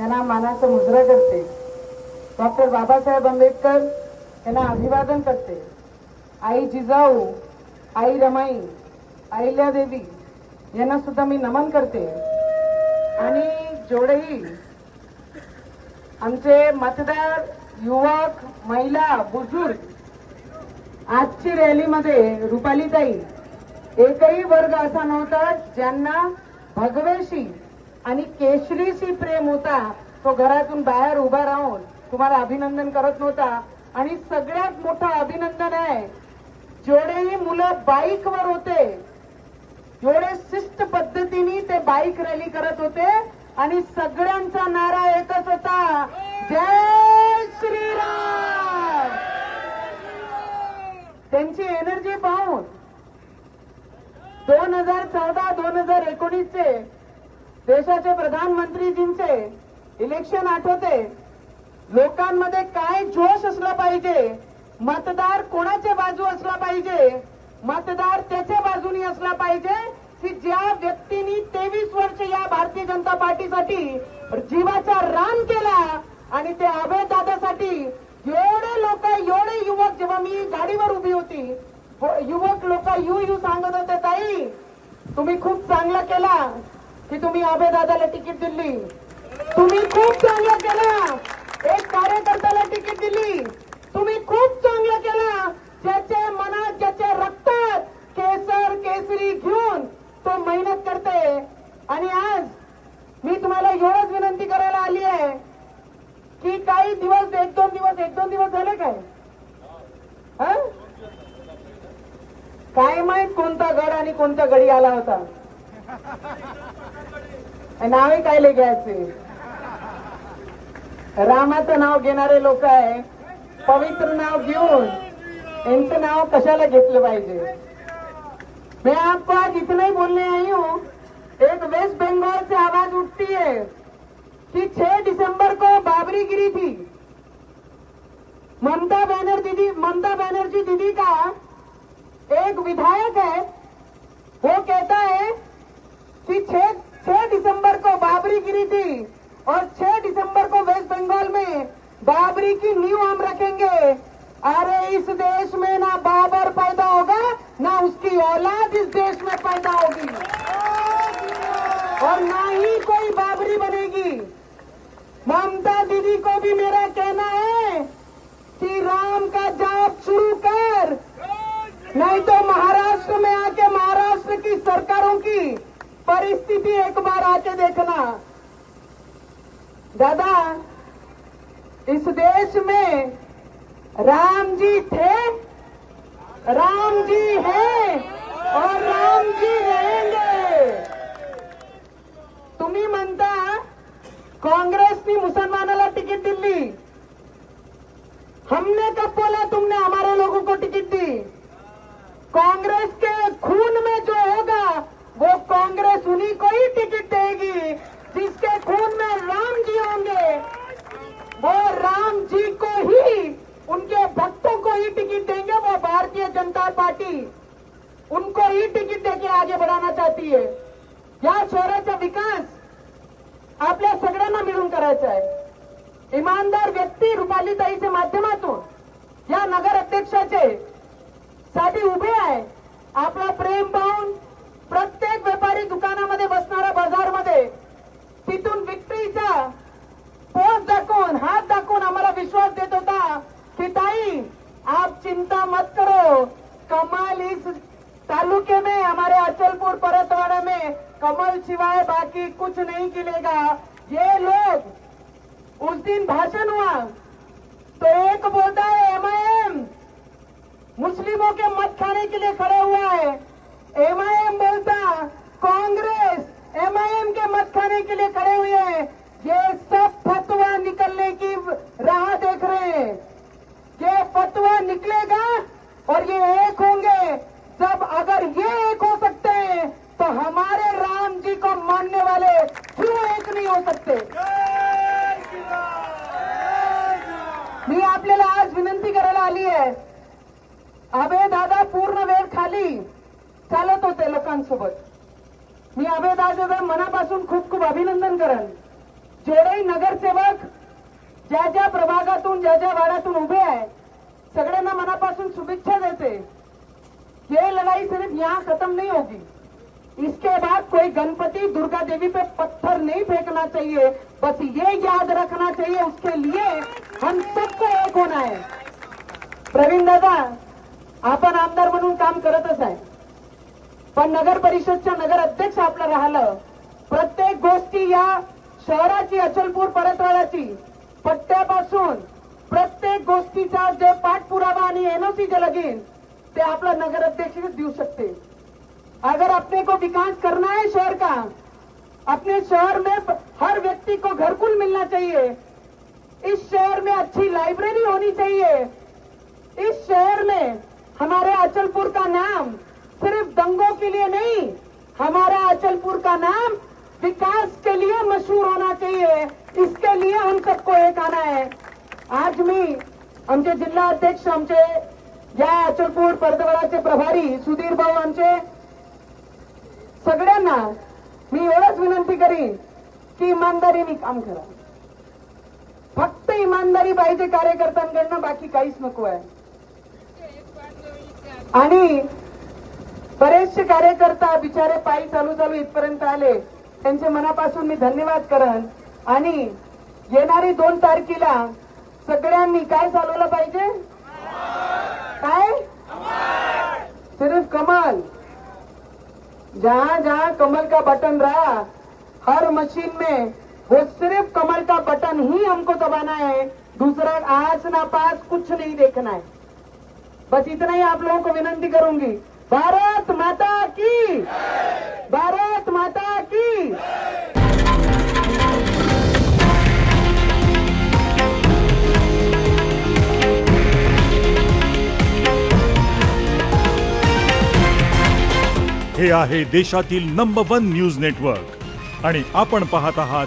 यांना मानाचं मुद्रा करते. डॉक्टर बाबासाहेब आंबेडकर यांना अभिवादन करते. आई जिजाऊ आई रमाई अहिल्यादेवी यांना सुद्धा मी नमन करते. आणि जेवढेही आमचे मतदार युवक महिला बुजुर्ग आजची रॅलीमध्ये रुपालीताई एकही वर्ग असा नव्हता ज्यांना भगवेशी आणि केशरीशी प्रेम होता तो घरातून बाहेर उभा राहून तुम्हाला अभिनंदन करत नव्हता. आणि सगळ्यात मोठं अभिनंदन आहे जेवढेही मुलं बाईकवर होते एवढे शिस्त पद्धतीने ते बाईक रॅली करत होते आणि सगळ्यांचा नारा एकच होता जय श्रीराम! त्यांची एनर्जी पाहून दोन हजार चौदा दोन हजार एकोणीसचे देशाचे प्रधानमंत्रीजींचे इलेक्शन आठवते. लोकांमध्ये काय जोश असला पाहिजे? मतदार कोणाच्या बाजू असला पाहिजे? मतदार त्याच्या बाजूनी असला पाहिजे? की ज्या व्यक्तींनी तेवीस वर्ष या भारतीय जनता पार्टीसाठी जीवाचा राम केला आणि ते अभय दादासाठी एवढे लोक एवढे युवक जेव्हा मी गाडीवर उभी होती युवक लोक यू यू सांगत होते ताई तुम्ही खूप चांगला केला. की तुम्ही अभय दादाला तिकीट दिली. तुम्ही खूप चांगलं केलं. एक कार्यकर्त्याला तिकीट दिली. तुम्ही खूप चांगलं केलं. ज्याच्या मनात ज्याच्या रक्तात केसर केसरी घेऊन तो मेहनत करते. आणि आज मी तुम्हाला एवढंच विनंती करायला आली आहे की काही दिवस एक दोन दिवस एक दोन दिवस झाले काय? काय माहीत कोणता गड आणि कोणता गडी आला होता. नावे काय ले घ्यायचे रामाचं नाव घेणारे लोक आहे पवित्र नाव घेऊन यांचं नाव कशाला घेतलं पाहिजे? मैं आपको आज इतना ही बोलने आई हूँ एक वेस्ट बंगाल से आवाज उठती है कि 6 दिसंबर को बाबरी गिरी थी. ममता बनर्जी दीदी ममता बनर्जी दीदी का एक विधायक है वो कहता है कि 6 छह दिसंबर को बाबरी गिरी थी और 6 दिसंबर को वेस्ट बंगाल में बाबरी की नींव हम रखेंगे। अरे, इस देश में ना बाबर पैदा होगा, ना उसकी औलाद इस देश में पैदा होगी। और ना ही कोई बाबरी बनेगी। ममता दीदी को भी मेरा कहना है कि राम का जाप शुरू कर, नहीं तो महाराष्ट्र में आके महाराष्ट्र की सरकारों की परिस्थिति एक बार आके देखना। दादा, इस देश में राम जी थे, राम जी हैं और राम जी रहेंगे। तुम्ही म्हणता, कांग्रेसनी मुसलमानाला तिकीट दिली। हमने कब बोला तुमने हमारे लोगों को टिकट दी? कांग्रेस के ही उनके भक्तों को ही टिकट देंगे वो भारतीय जनता पार्टी। उनको ही टिकट देके आगे बढ़ाना चाहती है। या शहराचा विकास आपल्या सगळ्यांना मिळून करायचा आहे. इमानदार व्यक्ती रुपालीताईच्या माध्यमातून या नगर अध्यक्षाचे साठी उभे आहे. आपला प्रेम पाहून होता कि ताई आप चिंता मत करो। कमल इस तालुके में, हमारे अचलपुर, परतवाड़ा में कमल सिवाय बाकी कुछ नहीं खिलेगा। ये लोग उस दिन भाषण हुआ। तो एक बोलता है एमआईएम मुस्लिमों के मत खाने के लिए खड़ा हुआ है। एमआईएम बोलता, कांग्रेस एमआईएम के मत खाने के लिए खड़े हुए हैं। ये सब फतवा निकलने की आपल्याला आज विनंती करायला आली आहे. अभय दादा पूर्ण वेळ खाली चालत होते लोकांसोबत. मी अभय दादा मनापासून खूप खूप अभिनंदन करेन. जेवढेही नगरसेवक ज्या ज्या प्रभागातून ज्या ज्या वाड्यातून उभे आहे सगळ्यांना मनापासून शुभेच्छा देते. ये लड़ाई सिर्फ यहाँ खत्म नहीं होगी. इसके बाद कोई गणपति दुर्गा देवी पे पत्थर नहीं फेंकना चाहिए बस ये याद रखना चाहिए उसके लिए हम सबको एक होना है प्रवीण दादा आपण आमदार म्हणून काम करतच आहे. पण नगर परिषदच्या नगर अध्यक्ष आपलं राहिलं. प्रत्येक गोष्टी या शहराची अचलपूर परतवाड्याची पट्ट्यापासून प्रत्येक गोष्टीचा जे पाठपुरावा आणि एनओसी जे लगीन ते आपला नगर अध्यक्ष देऊ शकते. अगर अपने को विकास करना है शहर का अपने शहर में हर व्यक्ति को घरकुल मिलना चाहिए इस शहर में अच्छी लाइब्रेरी होनी चाहिए। इस शहर में हमारे अचलपुर का नाम सिर्फ दंगों के लिए नहीं हमारा अचलपुर का नाम विकास के लिए मशहूर होना चाहिए। इसके लिए हम सबको एक आना है। आज मी आमचे जिल्हा अध्यक्ष आमचे या अचलपूर परतवडाचे प्रभारी सुधीर भाऊ आमचे सगळ्यांना मी एवढंच विनंती करीन की इमानदारीने काम करा। फक्त इमानदारी पाहिजे कार्यकर्त्यांकडनं बाकी काहीच नको आहे. आणि बरेचसे कार्यकर्ता बिचारे पायी चालू चालू इथपर्यंत आले. त्यांचे मनापासून मी धन्यवाद करन. आणि येणारी दोन तारखेला सगळ्यांनी काय चालवलं पाहिजे? काय? सिर्फ कमल. जहा जहा कमल का बटन रहा हर मशीन में वो सिर्फ कमल का बटन ही हमको दबाना है। दूसरा आज ना पास कुछ नहीं देखना है। बस इतना ही आप लोगों को विनंती करूंगी। भारत माता की। भारत माता की। हे आहे देशातील नंबर वन न्यूज नेटवर्क आणि आपण पाहत आहात